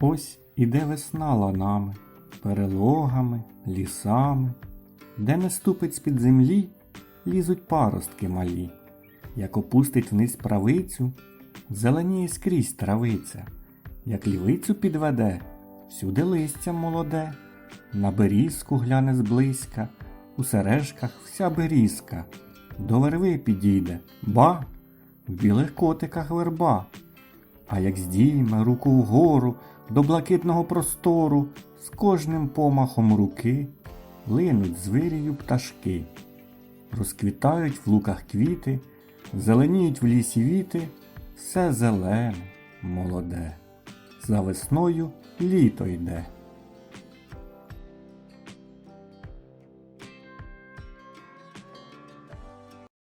Ось іде весна ланами, перелогами, лісами, де не ступить з-під землі, лізуть паростки малі. Як опустить вниз правицю, зеленіє скрізь травиця, як лівицю підведе, всюди листя молоде, на берізку гляне зблизька, у сережках вся берізка, до верви підійде, ба, в білих котиках верба. А як здійме руку вгору до блакитного простору, з кожним помахом руки линуть звирію пташки, розквітають в луках квіти, зеленіють в лісі віти, все зелене, молоде. За весною літо йде.